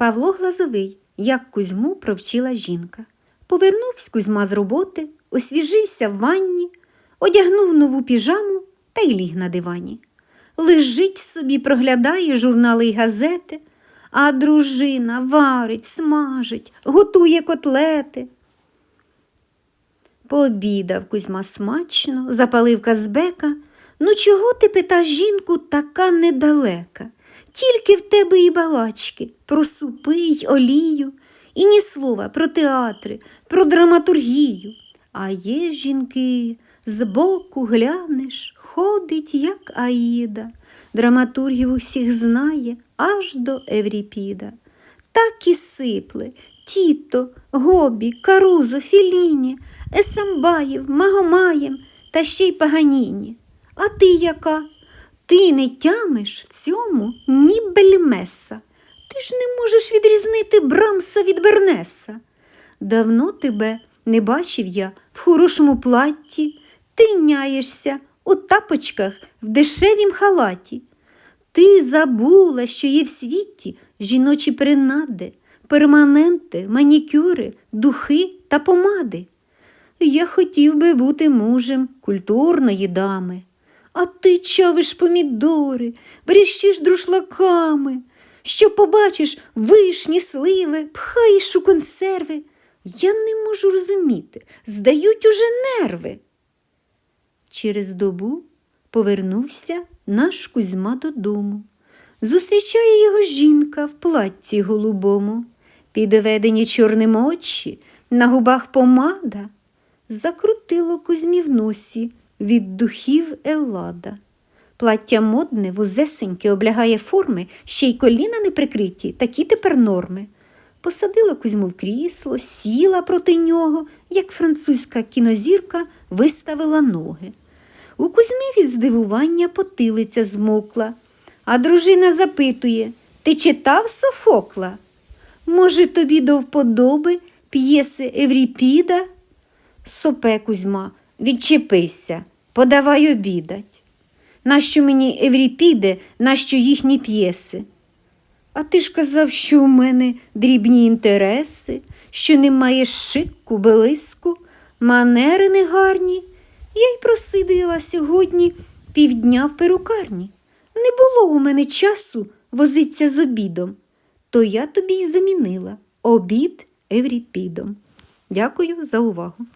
Павло Глазовий, як Кузьму провчила жінка. Повернувся Кузьма з роботи, освіжився в ванні, одягнув нову піжаму та й ліг на дивані. Лежить собі, проглядає журнали й газети, а дружина варить, смажить, готує котлети. Пообідав Кузьма смачно, запалив казбека. Ну, чого ти питаш жінку така недалека? Тільки в тебе і балачки про супи й олію, і ні слова про театри, про драматургію. А є жінки, збоку глянеш, ходить, як Аїда. Драматургів усіх знає аж до Евріпіда. Так і сипли Тіто, Гобі, Карузо, Філіні, Есамбаєв, Магомаєм та ще й Паганіні. А ти яка? Ти не тямиш в цьому ні бельмеса. Ти ж не можеш відрізнити Брамса від Бернеса. Давно тебе не бачив я в хорошому платті, ти няєшся у тапочках в дешевім халаті. Ти забула, що є в світі жіночі принади, перманенти, манікюри, духи та помади. Я хотів би бути мужем культурної дами. А ти чавиш помідори, бріщиш друшлаками. Що побачиш вишні, сливи, пхаєш у консерви. Я не можу розуміти, здають уже нерви. Через добу повернувся наш Кузьма додому. Зустрічає його жінка в платті голубому, підведені чорним очі, на губах помада. Закрутило Кузьмі в носі від духів Еллада. Плаття модне, вузесеньке, облягає форми, ще й коліна не прикриті, такі тепер норми. Посадила Кузьму в крісло, сіла проти нього, як французька кінозірка виставила ноги. У Кузьмі від здивування потилиця змокла, а дружина запитує Ти читав Софокла? Може, тобі до вподоби п'єси Евріпіда? Сопе Кузьма, відчепися, подавай обідать. Нащо мені Евріпіде, нащо їхні п'єси? А ти ж казав, що у мене дрібні інтереси, що немає шику, белиску, манери негарні. Я й просидила сьогодні півдня в перукарні. Не було у мене часу возиться з обідом, то я тобі й замінила обід Евріпідом. Дякую за увагу.